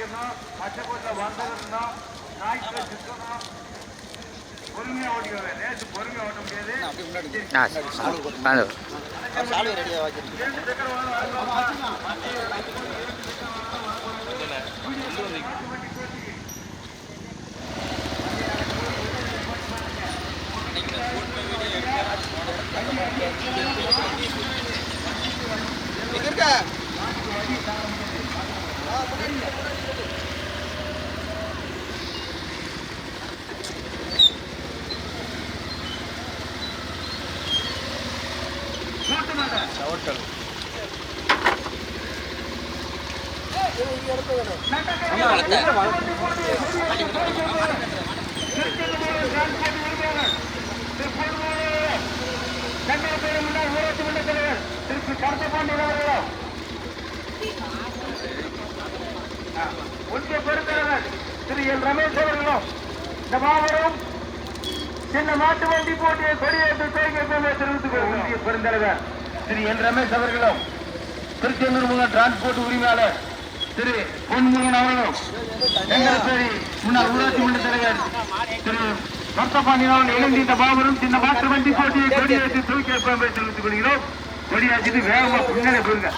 நிக்கணும் பச்சைக்கோட்டை வந்ததுன்னா நாய்க்குள்ள சிக்கணும் பொறுமையா ஓட்டிக்கணும் நேற்று பொறுமையா ஓட்ட முடியாது. ஆ முன்னாள் ஊராட்சி மன்ற தலைவர் திரு கருத்தபாண்டியன் அவர்களும் ஒன்றிய பெருந்தலைவர் திரு எல் ரமேஷ் அவர்களும் இந்த மாபெரும் சின்ன மாட்டு வண்டி போட்டியை கொடியேற்று ஒன்றிய பெருந்தலைவர் திரு என் ரமேஷ் அவர்களும் திருச்செந்தூர் முன்னாள் டிரான்ஸ்போர்ட் உரிமையாளர் திரு பொன்முருகன் அவர்களும் எங்கரசேரி முன்னாள் ஊராட்சி மன்ற தலைவர் திரு கர்த்தபாண்டியன் அவர்கள் இணைந்து இந்த மாபெரும் சின்ன மாற்று வண்டி போட்டியை கொடியேற்றி தூக்கி வைப்போம் தெரிவித்துக் கொள்கிறோம். கொடியாச்சிட்டு வேகமா பின்னாலே போயிருங்க.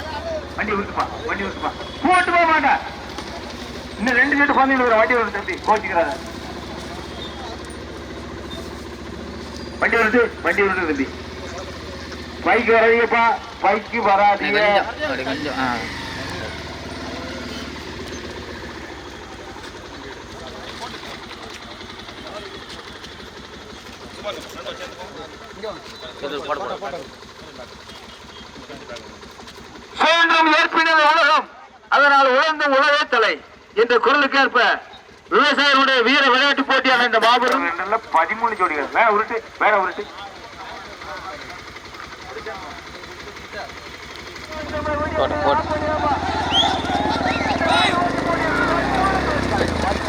வண்டி விட்டுப்பா வண்டி விட்டுப்பா போட்டு போக மாட்டேன் இன்னும் ரெண்டு செட்டு குழந்தைங்க ஒரு வண்டி வருது தம்பி கோச்சிக்கிறாங்க வண்டி வருது வண்டி வருது தம்பி. பைக் வராதீங்கப்பா பைக்கு வராதீங்க. சுயன்றும் ஏற்பினது உலகம். அதனால் உழந்தும் உலகே தலை. என்ற குரலுக்கேற்ப விவசாயிகளுடைய வீர விளையாட்டு போட்டியான இந்த மாபெரும் பதிமூணு ஜோடிகள். வேற உருட்டு வேற உருட்டு. போடு போடு.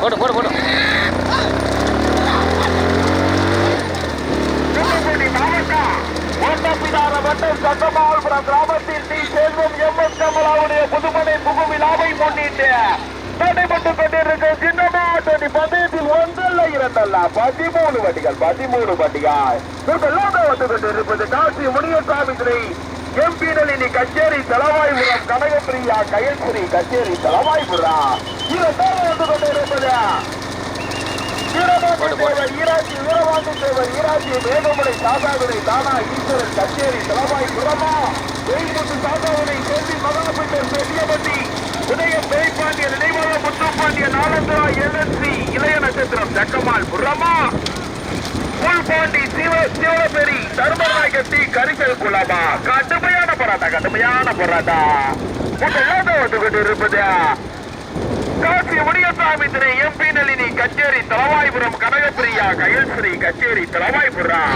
போடு போடு போடு. சட்டமாவல்புரம் கிராமத்தில் டி செல்வம் எம் எஸ் கமலாவுடைய புதுமனை புகும் முன்னிட்டு நடைபெற்றுக் கொண்டிருக்கும் சின்னமா தொட்டி பந்தயத்தில் ஒன்றல்ல இரண்டல்ல பதிமூணு வண்டிகள். பதிமூணு வண்டிகள் வந்து கொண்டிருப்பது காசி முனியசாமி துறை கனகப்பிரியா கயஸ்ரீ கச்சேரி தலவாய்புரம் இரண்டாவது வந்து கொண்டிருப்பது வீரபாண்டி தேவர் ஈராட்சி வீரபாண்டி தேவர் ஈராட்சி மேகமுனை சாதாகுனை தானா ஈஸ்வரன் கச்சேரி தலவாய் புறமா? வெயில்முத்து சாதாகுனை செல்வி மகாபிட்டர் பெரியபட்டி உதயம் பேய்பாண்டிய நினைவாக முத்துப்பாண்டிய நாளந்துரா எல்என்சி இளைய நட்சத்திரம் ஜக்கமால் புறமா? புல்பாண்டி சிவ சிவபெரி தர்மநாயகத்தி கரிசல் குலமா கடுமையான போராட்டம் கடுமையான போராட்டா முதலாவது வந்து இருப்பதா காசி முனியசாமி திரை எம்பி நளினி கச்சேரி தலவாய்புரம் கனகப்பிரியா கயல்ஸ்ரீ கச்சேரி தலவாய்புரம்.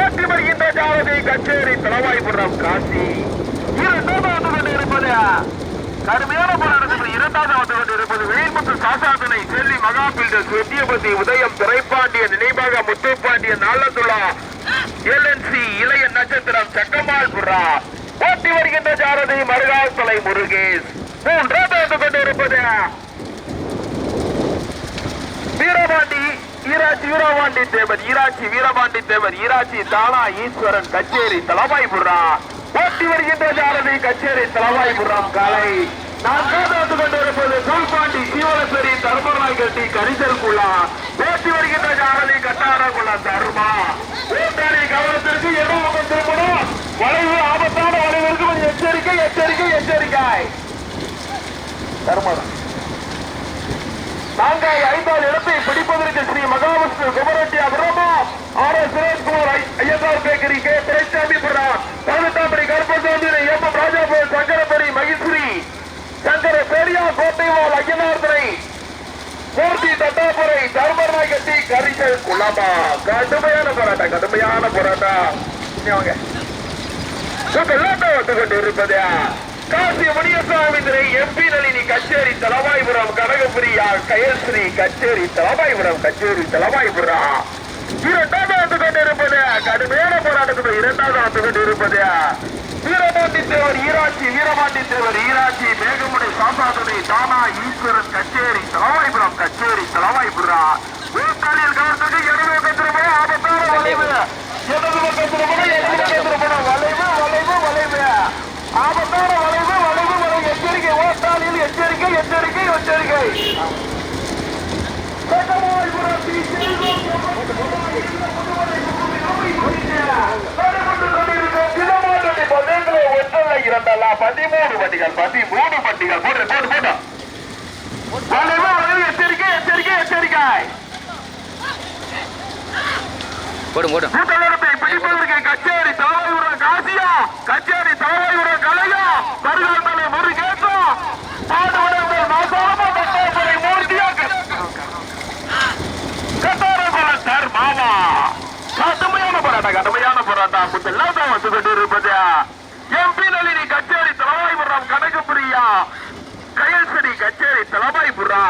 ஓட்டி வருகின்ற ஜாவதி கச்சேரி தலவாய்புரம் காசி. இரண்டாவது வந்து இருப்பதா கடுமையான போராட்டத்தில் இரண்டாவது வந்து கொண்டிருப்பது வேல்முத்து சாசாதனை செல்வி மகா பில்டர்ஸ் வெட்டியபதி உதயம் துரைப்பாண்டிய நினைவாக முத்துப்பாண்டிய நாளந்துலா எல்என்சி இளைய நட்சத்திரம் சக்கமால் புறா. ஓட்டி வருகின்ற ஜாரதி மருகால் தலை முருகேஷ். மூன்றாவது வந்து கொண்டிருப்பது. வீரபாண்டி ஈராட்சி வீரபாண்டி தேவர் ஈராட்சி வீரபாண்டி தேவர் ஈராட்சி தானா ஈஸ்வரன் கச்சேரி தலவாய் தலவாய்புரா ஓட்டி வருகின்ற ஜாரதி கச்சேரி தலவாய் புறாம் காலை. நான்காவது வந்து கொண்டிருப்பது சூழ்பாண்டி சீவலப்பெரி தர்மராய் கட்டி கரிசல் குலா ஓட்டி வருகின்ற ஜாரதி கட்டார குலா தர்மா. கூட்டாளி கவனத்திற்கு எவ்வளவு முகம் திரும்பணும் வளைவு ஆபத்தான வளைவிற்கு கொஞ்சம் எச்சரிக்கை எச்சரிக்கை எச்சரிக்கை தர்மம் நான்காவது ஐந்தாவது இடத்தை பிடிப்பதற்கு ஸ்ரீ மகாவிஷ்ணு குமரட்டியா பிரம்மா ஆர் எஸ் சுரேஷ்குமார் ஐ- ஐயங்கார் பேக்கரி கே. துரைசாமி புரம் பதினெட்டாம்படி கருப்பசாமி எம் எம் ராஜாபுரம் சங்கரப்படி மகிஸ்ரீ சங்கர பெரியா கோட்டைவால் ஐயனார் மூர்த்தி தட்டாபுரை தர்மராய் கட்டி கரிசல் குலாமா கடுமையான போராட்டம் கடுமையான போராட்டம். இங்க வாங்க. சுகலாட்டம் காசி முனியசாமி திரை எம்பி நளினி கச்சேரி தலவாய்புரம் கனகபுரியா கயல்ஸ்ரீ கச்சேரி தலவாய்புரம் கச்சேரி தலவாய்புரம். இரண்டாவது வந்து கொண்டிருப்பது கடுமையான போராட்டத்துக்கு இரண்டாவது வந்து கொண்டிருப்பது வீரமாண்டி தேவர் ஈராட்சி வீரமாண்டி தேவர் ஈராட்சி மேகமுனை சாசாதுனை தானா ஈஸ்வரன் கச்சேரி தலவாய்புரம் கச்சேரி தலவாய்புரா. ஊட்டாளியில் கவர்ந்தது இடது பக்கத்திற்கு ஆபத்தான வளைவு இடது இடது பக்கத்திற்கு வளைவு வளைவு வளைவு ஆபத்தான வளைவு வளைவு வளைவு எச்சரிக்கை ஓட்டாளியில் எச்சரிக்கை எச்சரிக்கை எச்சரிக்கை கட்டமாய்புரம் ஸ்ரீ செல்வம் பதிமூணு வண்டிகள் பதிமூணு வண்டிகள் போட்டு போட்டு போட்டு வளைவு, வளைவு, எச்சரிக்கை எச்சரிக்கை எச்சரிக்கை போடும் போடும் கச்சேரி தலைவருடன் காசியா கச்சேரி தலைவருடன் கலையா கருகலத்தலை முருகேசா பாடுபடங்கள் நாசாம கட்டாப்படை மூர்த்தியா கட்டாரகுலம் சார் மாமா கடுமையான போராட்டம் கடுமையான போராட்டம் முத்தெல்லாம் தான் வந்து கொண்டிருப்பது எம்பி நளினி கச்சேரி தலைவாய்புரம் கனகபுரியா கயல்சரி கச்சேரி தலைவாய்புரா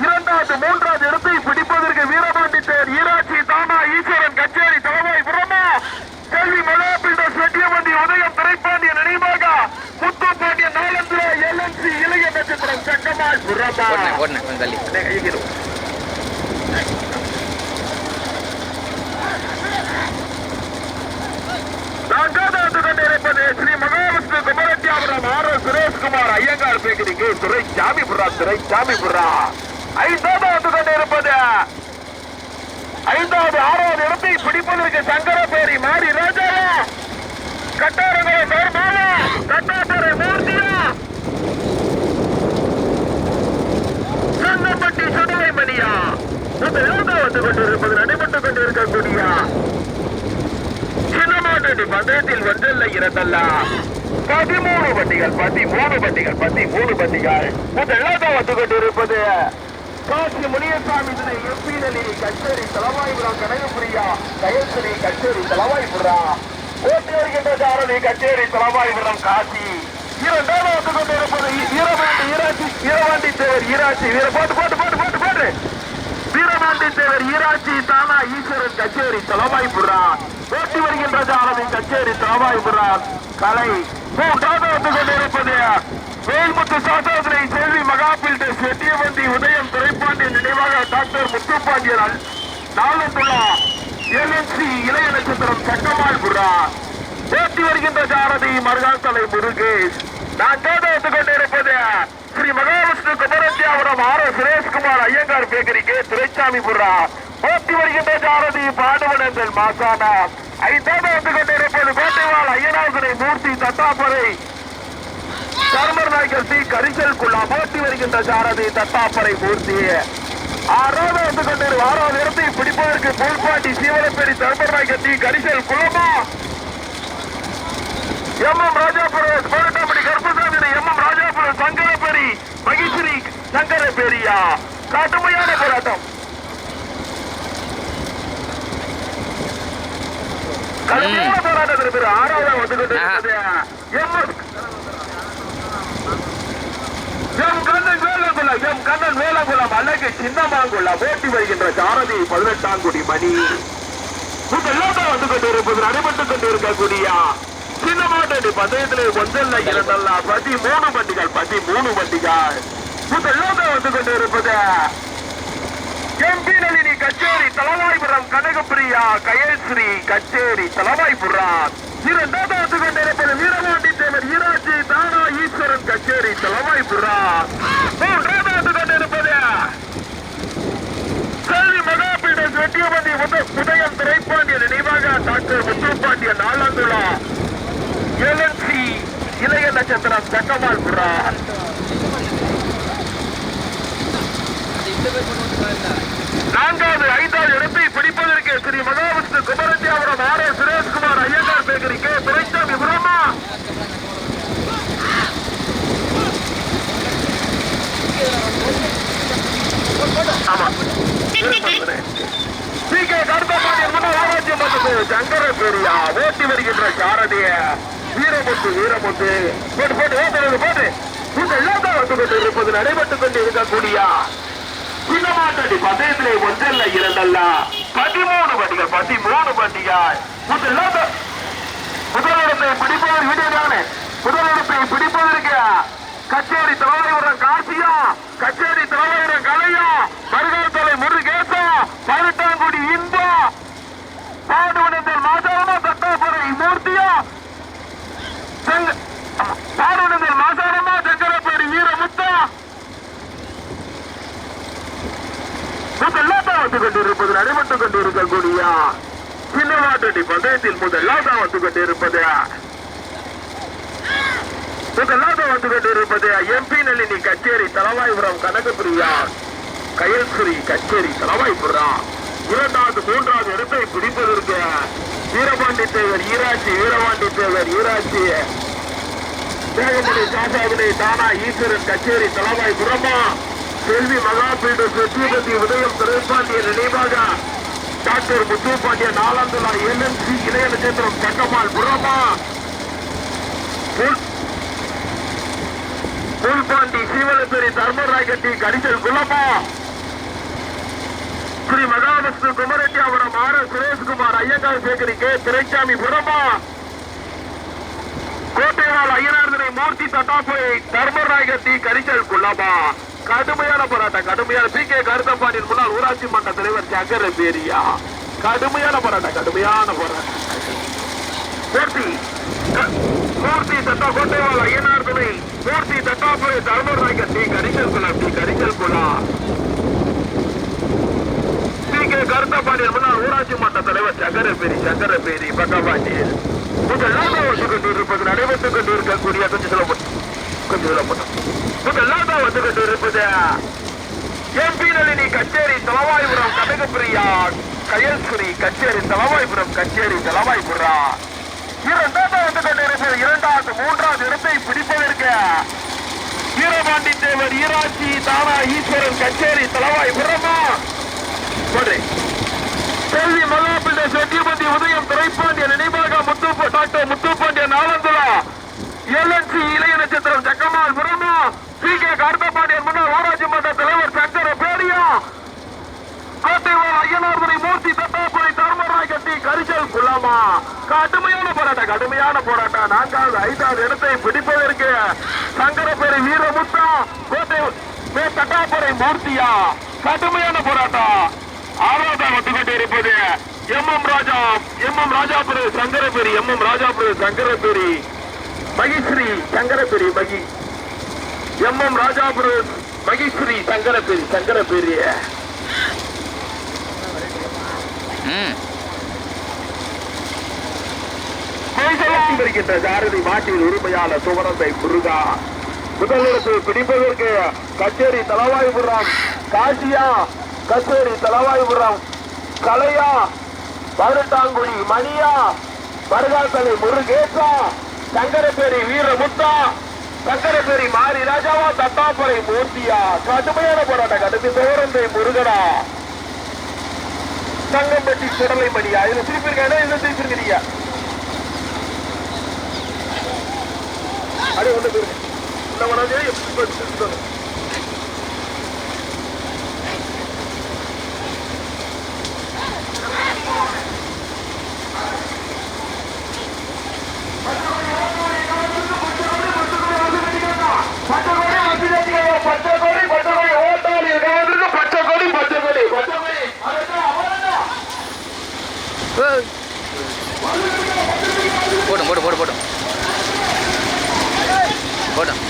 இரண்டாவது மூன்றாவது இடத்தை பிடிப்பதற்கு வீரபாண்டி தேர் ஈராட்சி தானா ஈஸ்வரன் கச்சேரி தலைவாய்புரமா கல்வி மலாபிண்ட செட்டியமண்டி உதயம் திரைப்பாண்டிய நினைவாக முத்து பாண்டிய நாலந்திர எல்என்சி இளைய நட்சத்திரம் சங்கமாய் புறமா. நான்காவது கொண்டிருப்பது ஸ்ரீ மகாவிஷ்ணு குமரத்தியாபுரம் ஆர் சுரேஷ்குமார் ஐயங்கார் பேக்கரிக்கு துறை சாமிபுரா துறை சாமிபுரா ஐந்தாவது கொண்டிருப்பது ஐந்தாவது ஆறாவது இடத்தை பிடிப்பதற்கு சங்கரபேரி மாறி ராஜா கட்டாரங்களை பேர் மாலா கட்டாத்தரை மூர்த்தியா சங்கப்பட்டி சுடலை மணியா நம்ம வந்து கொண்டிருப்பது நடைபெற்றுக் கொண்டிருக்கக்கூடிய பன்னெண்டு பந்தயத்தில் ஒன்றல்ல இரண்டல்ல. பதிமூணு மூணு பதிமூணு வண்டிகள் பதிமூணு பட்டிகள் முதலாவது வந்து இருப்பது காசி முனியசாமி தினை எம்பி நலி கச்சேரி தலவாய்புரம் கனகபுரியா கயல்சரி கச்சேரி தலவாய்புரா. ஓட்டி வருகின்ற தாரணி கச்சேரி தலவாய்புரம் காசி. இரண்டாவது வந்து இருப்பது ஈரவாண்டி ஈராட்சி ஈரவாண்டி தேவர் ஈராட்சி. வீர போட்டு போட்டு போட்டு போட்டு போட்டு. வீரவாண்டி தேவர் ஈராட்சி தானா ஈஸ்வரன் கச்சேரி தலவாய்புரா. போட்டி வருகின்ற சாரதி கச்சேரி தலவாய்புரா கலை மூன்றாவது வந்து கொண்டிருப்பது வேல்முத்து சாஸ்திரத்தினை செல்வி மகாபில்டு செட்டியவந்தி உதயம் துறைப்பாண்டியன் நினைவாக டாக்டர் முத்துப்பாண்டியன் நாளந்துள்ளா எல்என்சி இளைய நட்சத்திரம் சங்கமால்புரா ஓட்டி வருகின்ற ஜாரதி மருகாத்தலை முருகேஷ். நான் கேட்டு கொண்டிருப்பது ஸ்ரீ மகாவிஷ்ணு குமரத்தியாபுரம் ஆர் சுரேஷ்குமார் ஐயங்கார் பேக்கரிக்கு துரைசாமி புரா போட்டி வருகின்ற சாரதி பாடுவனங்கள் மாசானா. ஐந்தாவது வந்து கொண்டிருப்பது கோட்டைவாள் ஐயனாசனை மூர்த்தி தத்தாப்பரை. கர்மர் நாயகர் சி. கரிசல் குள்ளா போட்டி வருகின்ற சாரதி தத்தாப்பரை மூர்த்தி ஆறாவது வந்து கொண்டிரு ஆறாவது இடத்தை பிடிப்பதற்கு பூல்பாண்டி சீவனப்பேரி தர்மர் நாயகர் சி. கரிசல் குளமா எம். எம். ராஜாபுரம் கோரட்டாம்படி கருப்பசாமி எம். எம். ராஜாபுரம் சங்கரபேரி மகிஸ்ரீ சங்கரபேரியா கடுமையான போராட்டம். கடுமையான போராட்டத்திற்கு பிறகு ஆறாவது வந்து கொண்டிருக்கிறது. எம் கண்ணன் வேலங்குளம் எம் கண்ணன் வேலங்குளம் அழகு சின்னமாங்குளம் ஓட்டி வருகின்ற சாரதி பதினெட்டாங்குடி மணி. முதலாவது வந்து கொண்டிருப்பது நடைபெற்றுக் கொண்டிருக்கக்கூடிய சின்ன மாட்டடி பந்தயத்திலே ஒன்றல்ல இரண்டல்ல பதி மூணு வண்டிகள் பதி மூணு வண்டிகள் முதலாவது வந்து கொண்டிருப்பது எம்பி நளினி கச்சேரி தலவாய்புரம் கனகப்பிரியா கயல்ஸ்ரீ கச்சேரி தலவாய்புரம் இரண்டாவது கொண்டிருப்பது வீரவாண்டி தேவர் ஈராட்சி தானா ஈஸ்வரன் கச்சேரி தலவாய்புரம் மூன்றாவது கொண்டிருப்பது செல்வி மகாபீடம் வெட்டியபதி உதயம் திரைப்பாண்டிய நினைவாக டாக்டர் முத்துப்பாண்டிய நாளந்துலா எல்என்சி இளைய நட்சத்திரம் சக்கமால் புறா நான்காவது ஐந்தாவது இடத்தை பிடிப்பதற்கு Sri Mahavishnu Kumarathiyapuram R S Sureshkumar Iyengar bakery K. Duraisamy புரமா ஆமா. சி. கே. கருத்தபாண்டியன் முன்னாள் ஆராய்ச்சி மன்றத்து ஓட்டி வருகின்ற சாரதிய வீரமுத்து வீரமுத்து. போட்டு போட்டு ஓட்டுறது போட்டு இந்த இல்லாத வந்து கொண்டு இருப்பது நடைபெற்றுக் கொண்டு இருக்கக்கூடிய சின்னமாட்டடி பந்தயத்திலே ஒன்றல்ல இரண்டல்ல. பதிமூணு வண்டிகள் பதிமூணு வண்டிகள். முதல்ல முதலிடத்தை பிடிப்பவர் வீடுதானே முதலிடத்தை பிடிப்பதற்கு கச்சேரி தலைவருடன் காசியா கச்சேரி தலைவருடன் கலையா மருகல் தலை முருகேசா பருத்தாங்குடி இன்பா பாடுவனந்தல் மாதவனா தத்தாபுரை மூர்த்தியா பாடுவனந்தல் வந்து கொண்டிருப்பது நடைபெற்றுக் கொண்டிருக்கக்கூடிய சின்னவாட்டடி பந்தயத்தில் முதலாக வந்து கொண்டிருப்பது. முதலாக வந்து கொண்டிருப்பது எம்பி நளினி கச்சேரி தலவாய்புரம் கனகபிரியா. கயல்சுரி கச்சேரி தலவாய்புரம். இரண்டாவது மூன்றாவது இடத்தை பிடிப்பதற்கு வீரபாண்டி தேவர் ஈராட்சி வீரபாண்டி தேவர் ஈராட்சி. தேகமணி சாசாவினை தானா ஈஸ்வரன் கச்சேரி தலவாய் புறமா செல்வி மகாபீட சத்யபதி உதயம் திரைப்பாண்டிய நினைவாக டாக்டர் முத்துப்பாண்டிய நாலாந்துலா எல்என்சி இணைய நட்சத்திரம் தங்கம்மாள் புறமா. புல்பாண்டி சீவலத்துறை தர்மராயகட்டி கடிசல் குலமா. ஸ்ரீ மகாவிஷ்ணு குமரெட்டியாபுரம் ஆர் எஸ் சுரேஷ்குமார் ஐயங்கார் சேகரி கே. திரைச்சாமி புறமா. கோட்டைவால் ஐயனார்தனை மூர்த்தி தட்டாப்பை தர்மராயகட்டி கரிச்சல் குலமா. கடுமையான போராட்டம். கடுமையான பி கே கருத்தப்பாண்டியின் முன்னாள் ஊராட்சி மன்ற தலைவர் சங்கர பேரியா கடுமையான போராட்டம் கடுமையான போராட்டம். மூர்த்தி க- மூர்த்தி தட்டா கோட்டைவால் ஐயனார்தனை மூர்த்தி தட்டாப்பை தர்மராயகத்தி கரிச்சல் குளம் டி கரிச்சல் குலா பி கே கருத்தப்பாண்டியன் முன்னாள் ஊராட்சி மன்ற தலைவர் சங்கர பேரி சங்கர பேரி பக்கப்பாண்டியன் முதலாக வந்து கொண்டிருப்பது நடைபெற்றுக் கொண்டிருக்கக்கூடிய கொஞ்சம் சொல்ல கொஞ்சம் சொல்ல முதலாக வந்து எம்பி நளினி கச்சேரி தலவாய்புரம் கனகப்பிரியா கயல்ஸ்ரீ கச்சேரி தலவாய்புரம் கச்சேரி தலவாய்புரா. இரண்டாவது வந்து கொண்டிருப்பது இரண்டாவது மூன்றாவது இடத்தை பிடிப்பதற்கு வீரபாண்டி தேவர் ஈராட்சி தானா ஈஸ்வரன் கச்சேரி தலவாய்புரமா போடுறேன் செல்வி மகாபிள்ள சத்தியபதி உதயம் துறைப்பாண்டிய நினைவாக முத்து டாக்டர் முத்துப்பாண்டிய நாலந்துலா எல்என்சி இளைய நட்சத்திரம் ஜக்கமால் புரமா சி கே கார்த்தபாண்டியன் முன்னாள் ஊராட்சி மன்ற தலைவர் சங்கர பேரியா கோட்டைவால் ஐயனார்துறை மூர்த்தி தத்தாபுரை தர்மராய் கட்டி கரிசல் குலாமா. கடுமையான போராட்டம் கடுமையான போராட்டம். நான்காவது ஐந்தாவது இடத்தை பிடிப்பதற்கு சங்கரப்பேரி வீரமுத்தா கோட்டை மே மூர்த்தியா. கடுமையான போராட்டம். ஆறாவதாக வந்து இருப்பது M M Raja M M Rajapuri Sankaraperi M M Rajapuri Sankaraperi Mahisri Sankaraperi Mahi M M ராஜாபுர Mahisri Sankaraperi Sankaraperi ம். கைதலாட்டி வருகின்ற சாரதி மாட்டின் உரிமையாளர் சுவரந்தை முருகா. முதலிடத்தை பிடிப்பதற்கு கச்சேரி தலவாய்புரம் காசியா கச்சேரி தலவாய்புரம் கலையா பதினெட்டாங்குடி மணியா மருகாத்தலை முருகேசா சங்கரப்பேரி வீரமுத்தா. சக்கரபேரி மாரி ராஜாவா தத்தாபுரை மூர்த்தியா கடுமையான போராட்டம் கடுமை தோரந்தை முருகனா. தங்கம்பட்டி சுடலை மணியா இதுல திருப்பிருக்கா இதுல திருப்பிருக்கிறீங்க அடி ஒண்ணு பேரு. இந்த வராஜே எப்படி சொல்லு பச்சை கொடி பச்சை கொடி ஓட்டாளி. பச்சை கொடி பச்சை கொடி பச்சை கொடி போட்டும் போட்டும் போட்டும் போட்டும்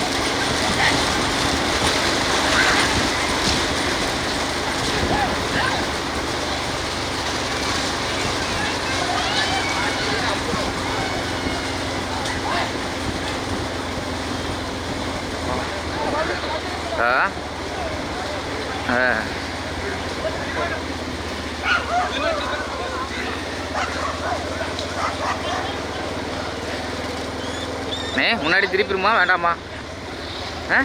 ஆ ஆ நே முன்னாடி திருப்பிடுமா வேண்டாமா? ஆ?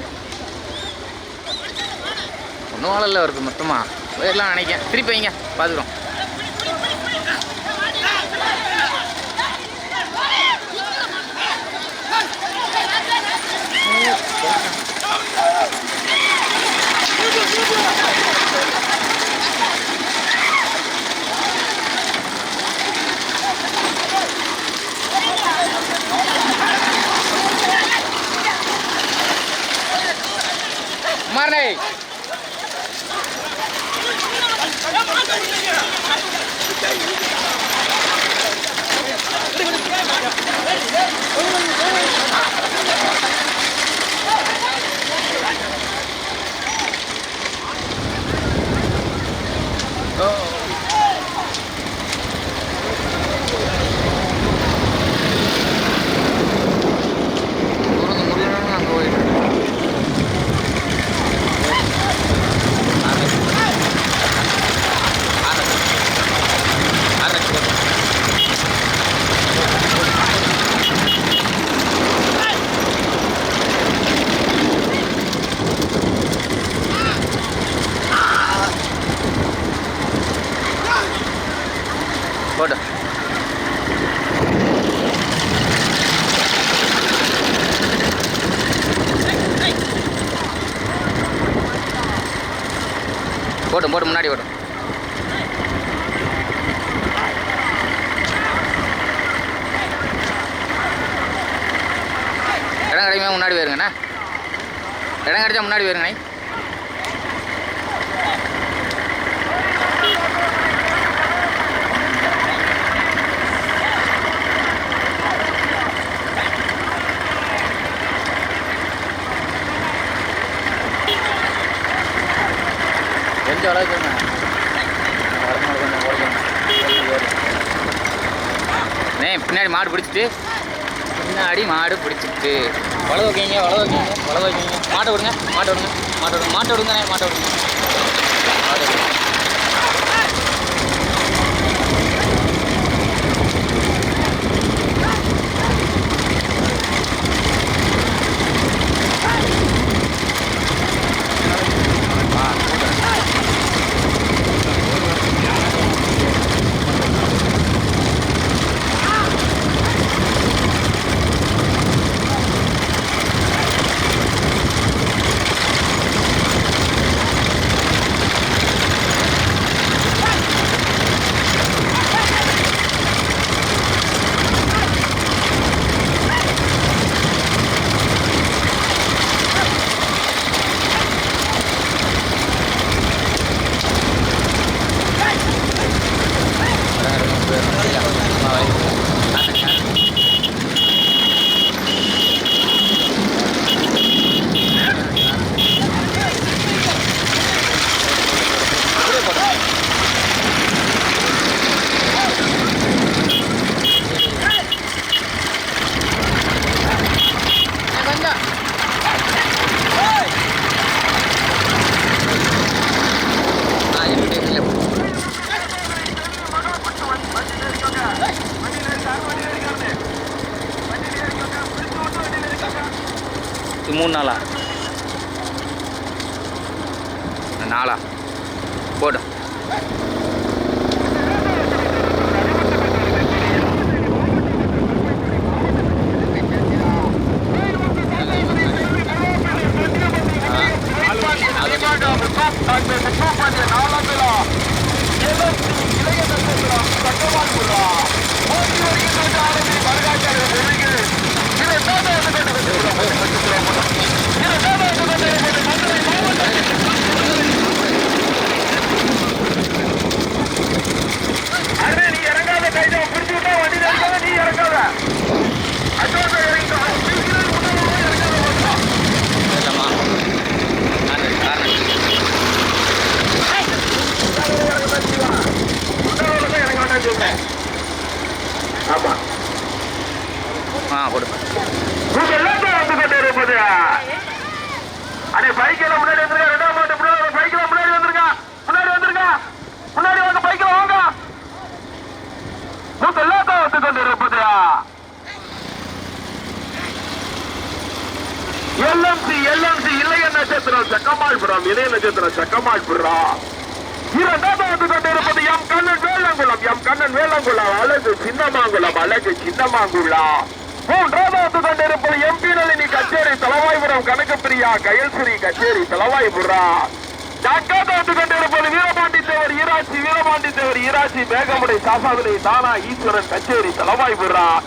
ஒன்றும் வாழல்ல வருது மொத்தமாக போயிடலாம் நினைக்கிறேன். திருப்பி வைங்க. பார்த்துக்குறோம். கொஞ்சம் அளவுக்கு நே பின்னாடி மாடு பிடிச்சிட்டு பின்னாடி மாடு பிடிச்சிட்டு. வள வைக்கிங்க வள வைக்கிங்க வள வைக்கிங்க மாட்டை விடுங்க மாட்டை விடுங்க மாட்டை விடுங்க மாட்டை விடுங்கண்ணே மாட்டை விடுங்க மாட்டை விடுங்க கொஞ்சம் ஆ இருக்கு இல்லை இது மூணு நாளா நாளா போட்டோம் அண்ணே, நீ இறங்காத கைதை பிடிச்சு விட்டா வண்டியில இருக்காத, நீ இறங்காத. அசோக இறங்கிக்கோ. பிடிக்கிறது முன்னாடி போய் இறங்காத ஓட்டுடா. இல்லைம்மா காரணம் காரணம் முன்னாடி இறங்கத்தான் செய்வான். முன்னாடி போய் இறங்க வேண்டாம்னு சொல்றேன். ஆமா ஆ கொடுப்பேன். உங்க எல்லாத்தையும் வந்து கொண்டு இருப்பது அடே பைக்கில் முன்னாடி வந்துருங்க ரெண்டாம் மாட்டு முன்னாடி பைக்கில் முன்னாடி வந்துருங்க முன்னாடி வந்துருங்க முன்னாடி வாங்க பைக்கில் வாங்க. உங்க எல்லாத்தையும் வந்து கொண்டு இருப்பது எல்எம்சி எல்எம்சி இளைய நட்சத்திரம். சக்கமாள்புரம் இளைய நட்சத்திரம் சக்கமாள்புரம் இரண்டாவது வந்து கொண்டிருப்பது எம் கண்ணன் வேளாங்குளம் எம் கண்ணன் வேளங்குளம் அழகு சின்னமாங்குளம் அழகு சின்னமாங்குளம். மூன்றாவது கொண்டிருப்பது எம்பி நளினி கச்சேரி தலவாய்புரம் கனகப்பிரியா கயல்ஸ்ரீ கச்சேரி தலவாய்புரம் நான்காவது வந்து கொண்டிருப்பது வீரபாண்டி தேவர் ஈராட்சி வீரபாண்டி தேவர் ஈராட்சி மேகமுடை சாசாவினை தானா ஈஸ்வரன் கச்சேரி தலவாய்புரம்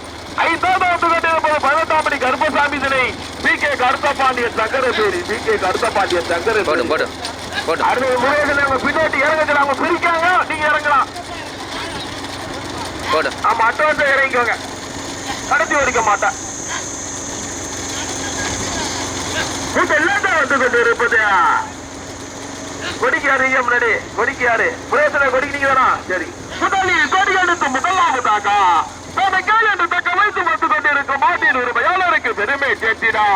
ஐந்தாவது வந்து கொண்டிருப்பது பதினெட்டாம் கருப்பசாமி தினை P K Karuthapandian Sankaraperi P K Karuthapandian போடு சங்கரபேரி அறுபது முறைகள் அவங்க பின்னோட்டி இறங்குங்க அவங்க பிரிக்காங்க நீங்க இறங்கலாம். போடு. ஆமா அட்வான்ஸ் இறங்கிக்கோங்க. கடத்தி ஓடிக்க மாட்டேன் இப்ப எல்லாத்தையும் வந்து கொண்டு இருப்பது கொடிக்கு முன்னாடி. கொடிக்காரு யாரு புரேசன கொடிக்கு சரி. முதலி கொடி எடுத்து முதலாவதாக தனக்கால் என்று தக்க வைத்து வந்து கொண்டிருக்கும் மாட்டின் உரிமையாளருக்கு பெருமை சேர்த்திடா.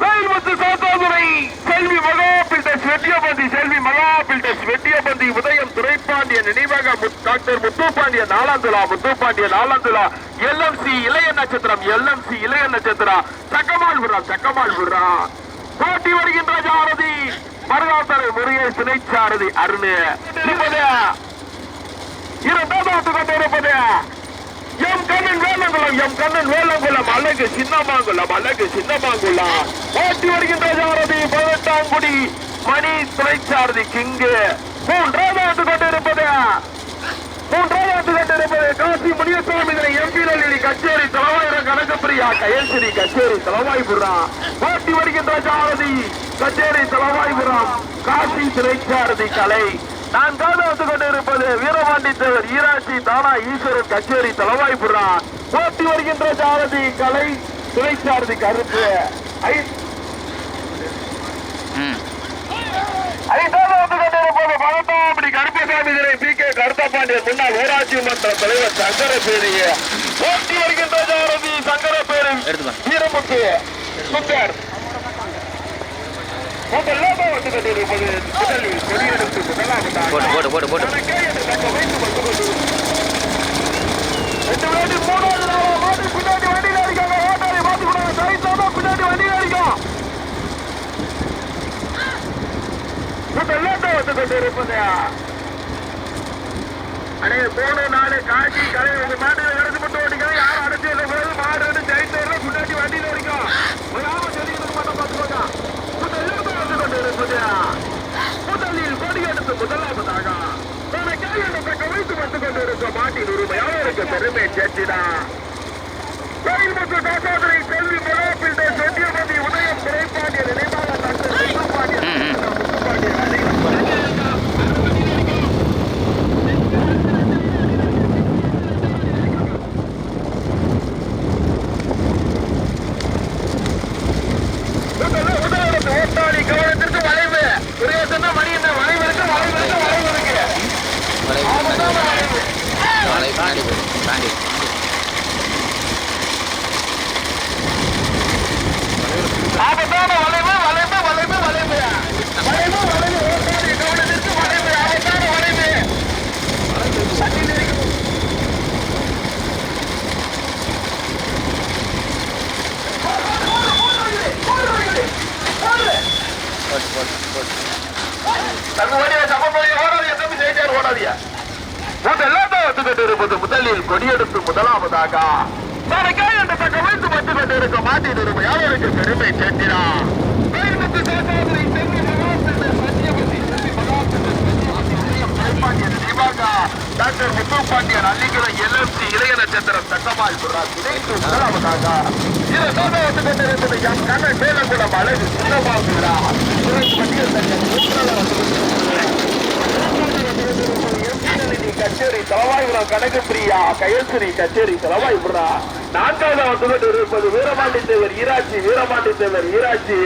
ரயில் வந்து சாத்தாதுரை செல்வி மகா பில்டர்ஸ் வெட்டியபந்தி செல்வி மகா பில்டர்ஸ் வெட்டியபந்தி உதயம் துரைப்பாண்டிய நினைவாக முத்- டாக்டர் முத்துப்பாண்டிய நாலாந்துலா முத்துப்பாண்டிய நாலாந்துலா எல்எம்சி இளைய நட்சத்திரம் எல்எம்சி இளைய நட்சத்திரம் சக்கமால் விடுறா சக்கமால் விடுறா போட்டி வருகின்ற சாரதி மருகாத்தரை முருகை துணை சாரதி அருண். இப்போது இரண்டாவது கொண்டிருப்பது எம் கண்ணன் வேலங்குளம் எம் கண்ணன் வேலங்குளம் அழகு சின்னமாங்குளம் அழகு சின்னமாங்குளம் ஓட்டி வருகின்ற சாரதி பதினெட்டாம் குடி. மணி துணைச்சாரதி கிங்கு. மூன்றாவது ஆண்டு கொண்டிருப்பது. மூன்றாவது ஆண்டு கொண்டிருப்பது. காசி முனியசாமி இதனை எம்பி நெல்லி கச்சேரி தலைவாயிரம் கனகப்பிரியா கயல்சிரி கச்சேரி தலைவாய்புரா போட்டி வருகின்ற ஜாரதி கச்சேரி தலைவாய்புரம் காசி திரைச்சாரதி கலை. நான்காவது வந்து கொண்டிருப்பது வீரபாண்டி தேவர் ஈராட்சி தானா ஈஸ்வரன் கச்சேரி தலவாய்புரம் போட்டி வருகின்ற ஜாரதி கலை திரைச்சாரதி கருப்பு ஐ- ம். ஐந்தாவது கொண்டிருப்பது பழத்தாமணி கருப்பசாமி திரை பி கே கருத்தப்பாண்டியன் முன்னாள் ஊராட்சி மன்ற தலைவர் சங்கர பேரிய போட்டி வருகின்ற ஜாரதி சங்கர பேரு எடுத்துப்பா வீரமுத்து. சுந்தர் முதல்ல கொண்டிருப்பது முதலில் கொடியெடுத்து போட்டு போட்டு போட்டு போட்டு தனக்கே என்று கலை உங்க மாட்டு கொண்டிருப்பது. ரெண்டு பேரும் மூணாவது நாளா மாட்டு பின்னாடி வண்டியில இருக்காங்க ஓட்டாளி மாத்தி விடாங்க சைத்தாம பின்னாடி வண்டியில இருக்கும் முதல்ல வந்து கொண்டிருப்பது அடே போன நாடு காட்சி கலை உங்க மாட்டுல கிடந்து மட்டும் ஓடிக்க யாரும் அடைச்சு இல்லை போது மாடு வந்து ஜெயித்தவர்ல முன்னாடி வண்டியில இருக்கும் ஒரு ஆமா சொல்லிக்கிட்டு மட்டும் பார்த்துக்கோங்க முதல்ல வந்து கொண்டிருப்பது முதலில் கொடி எடுத்து முதலாவதாக தனக்கே என்று வந்து கொண்டிருக்கும் மாட்டின் உரிமையாளருக்கு பெருமை சேர்த்தினார் கோயில் மற்றும் தாசாதரை செல்வி மலோபிண்ட செட்டியமதி உதயம் துறைப்பாண்டிய நினைவாக டாக்டர் முத்துப்பாண்டியன் ம், ம். முத்துப்பாண்டியன் அணை. முதல்ல முதலிடத்து ஓட்டாளி கவனத்திற்கு வளைவு சுரேசன்னா மணி என்ன வளைவு இருக்கு வளைவு இருக்கு வளைவு இருக்கு வலை ஆமாம் வளைவு வலை பின்னாடி போடு தாண்டி ஆபத்தான வளைவு வளைவு வளைவு வளைவு வளைவு வளைவு ஓட்டாளி கவனத்திற்கு வளைவு ஆபத்தான வளைவு சட்டியில் இருக்கு. போட்டு போட்டு போட்டு தங்க வண்டியில சமப்படி ஓடாதியா தம்பி ஜெயிச்சார் ஓடாதியா முதலாக வந்துகிட்டு இருப்பது முதலில் கொடியெடுத்து முதலாவதாக தனக்கே என்று தக்க வைத்து வந்து கொண்டிருக்க மாட்டின் உரிமையாளருக்கு பெருமை சேர்த்தினா. டாக்டர் முத்து பாண்டியன் அள்ளிக்குளம் எல்எம்சி இளைய நட்சத்திரம் தங்கமால் குர்ராஜ் இணைத்து முதலாவதாக இரண்டாவது வந்து கொண்டிருப்பது எம் கண்ண சேலங்குளம் அழகு சின்னமாகுகிறா கச்சேரி தலவாயுரம் கணக்கு பிரியா கயல்சிரி கச்சேரி தலவாய்புரா நான்காவது வந்து கொண்டு இருப்பது வீரபாண்டி தேவர் ஈராட்சி வீரபாண்டி தேவர் ஈராட்சி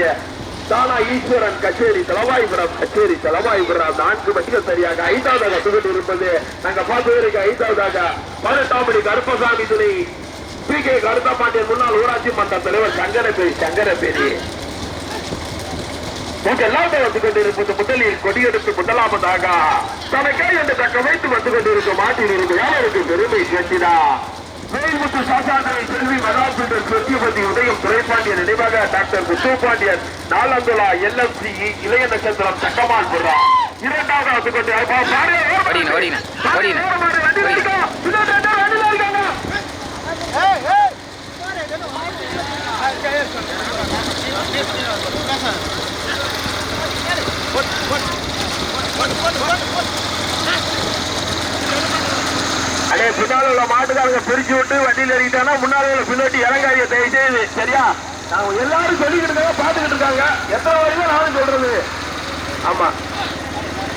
தானா ஈஸ்வரன் கச்சேரி தலவாய்புரம் கச்சேரி தலவாய்புரம் நான்கு மட்டிகள் சரியாக ஐந்தாவதாக சுகட்டு இருப்பது. நாங்க பார்த்ததற்கு ஐந்தாவதாக பதினெட்டாம் கருப்பசாமி துணை. பி. கே. கருத்தப்பாண்டியன் முன்னாள் ஊராட்சி மன்ற தலைவர் சங்கரபேரி சங்கரபேரி உங்கெல்லாம் வந்து கொண்டிருப்பது முதலில் கொடியெடுத்து தனக்கே என்று தக்க வைத்து வந்து கொண்டிருக்கும் மாட்டில் இருந்து யாருக்கு பெருமை சேர்த்தினா? மேல்முத்து சாசாதனை செல்வி மகாபீட்டர் டாக்டர் முத்துப்பாண்டியன் நாலந்துலா எல்எம்சி இளைய நட்சத்திரம் தக்கமான் புறா இரண்டாவது வந்து கொண்டு. அடே பின்னால உள்ள மாட்டுக்காரங்க பிரிச்சு விட்டு வண்டியில் ஏறிட்டானா முன்னால உள்ள பின்னாடி இறங்காதிய தயவு செய்து சரியா? நாங்க எல்லாரும் சொல்லிக்கிட்டு இருக்காங்க பாத்துக்கிட்டு இருக்காங்க. எத்தனை வரைக்கும் நானும் சொல்றது? ஆமா.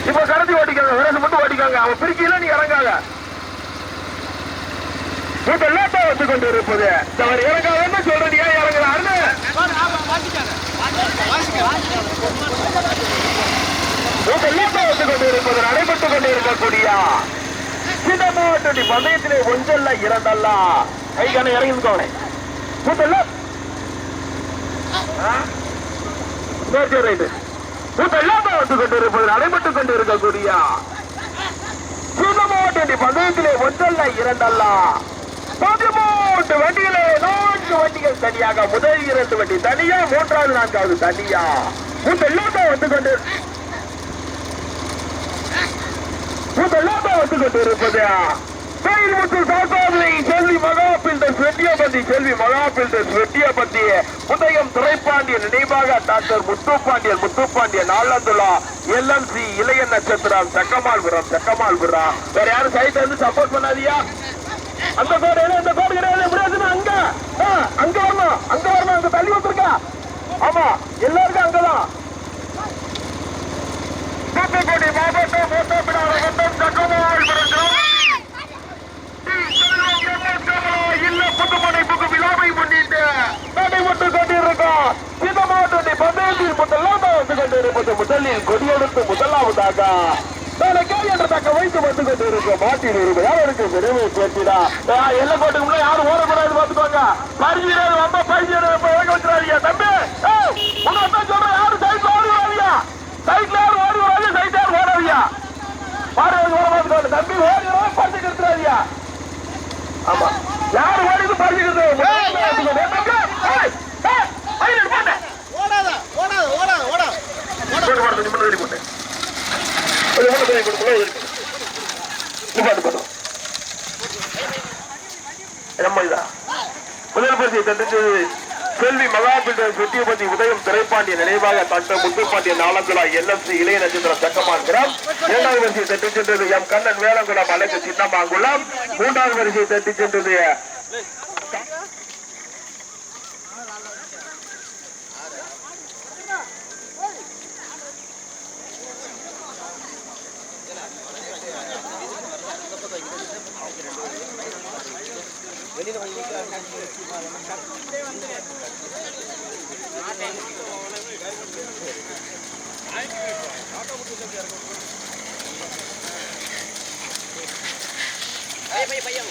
இப்ப கடத்தி ஓட்டிக்காங்க. விரசு மட்டும் ஓட்டிக்காங்க. அவன் பிரிக்கல நீ இறங்காத. இப்ப லேட்டா வந்து கொண்டு இருப்பது அவர் இறங்காதன்னு சொல்றது ஏன் இறங்குறாருன்னு இப்ப லேட்டா வந்து கொண்டு இருப்பது நடைபெற்றுக் கொண்டு இருக்கக்கூடிய சின்னமாவட்டி பந்தயத்திலே ஒன்றல்ல இரண்டல்ல. கைகான இறங்கிருக்கவனே கூட்டல்ல கூட்டெல்லாம் வந்து கொண்டு இருப்பது நடைபெற்றுக் கொண்டு இருக்கக்கூடிய சின்னமாவட்டி பந்தயத்திலே ஒன்றல்ல இரண்டல்ல. பதிமூன்று வண்டிகளே நான்கு வண்டிகள் தனியாக முதல் இரண்டு வண்டி தனியா மூன்றாவது நான்காவது தனியா. கூட்டெல்லாம் வந்து கொண்டு முதலாக வந்து கொண்டிருப்பது? வேல்முத்து சாசாவினை செல்வி மகா பில்டர்ஸ் வெட்டியபதி செல்வி மகா பில்டர்ஸ் வெட்டியபதி உதயம் துறைப்பாண்டியன் நினைவாக டாக்டர் முத்துப்பாண்டியன் முத்துப்பாண்டியன் ஆலந்துலா எல்எம்சி இளைய நட்சத்திரம் சக்கமால்புரம் சக்கமால்புரம் வேற யாரும் சைட் வந்து சப்போர்ட் பண்ணாதியா அந்த கோடு எது? இந்த கோடு கிடையாது. அங்க. ஆ, அங்க வரணும். அங்க வரணும். அங்க தள்ளி வந்துருக்கா ஆமா. விழாவை முன்னிட்டு கொண்டிருக்கோம் இந்த மாவட்டத்தை பந்தயத்தில் முதலாம் வந்து கொண்டிருப்பது முதலில் கொடியெடுத்து முதலாவதாக நாளைக்கே என்ற தக்க வைத்து வந்து கொண்டிருக்க மாட்டின் உரிமையாளருக்கு பெருமை சேர்த்திடா எல்லை கோட்டுக்கு யாரும் ஓடக்கூடாது பார்த்துக்கோங்க. பரிசீலனை வந்தா பரிசீலனை இறங்க வச்சிடாதீங்க. தம்பி ஏய், சொல்றேன் யாரும் சைட்ல ஓடுவாதீங்க சைட்ல யாரும் ஓடுவாங்க சைட்ல யாரும் ஓட பார்த்துக்கோங்க. தம்பி ஓடுறோம் பரிசு கெடுத்துறாதீங்க ஆமா. யாரு ஓடிது பறிச்சுக்கிறது ஓடாத ஓடாத ஓடாத ஓடாத. முதல் பரிசை தந்துட்டு செல்வி மகாபீடர் சுத்தியபதி உதயம் திரைப்பாண்டிய நினைவாக டாக்டர் முத்துப்பாண்டிய நாளந்தலா எல்எம்சி இளைய நட்சத்திரம் சக்கமான்கிறார் இரண்டாவது வரிசையை தட்டி சென்றது எம் கண்ணன் வேளங்குளம் அழகு சின்னமாங்குளம் மூன்றாவது வரிசையை தட்டி சென்றது பையன் பையன் பையன்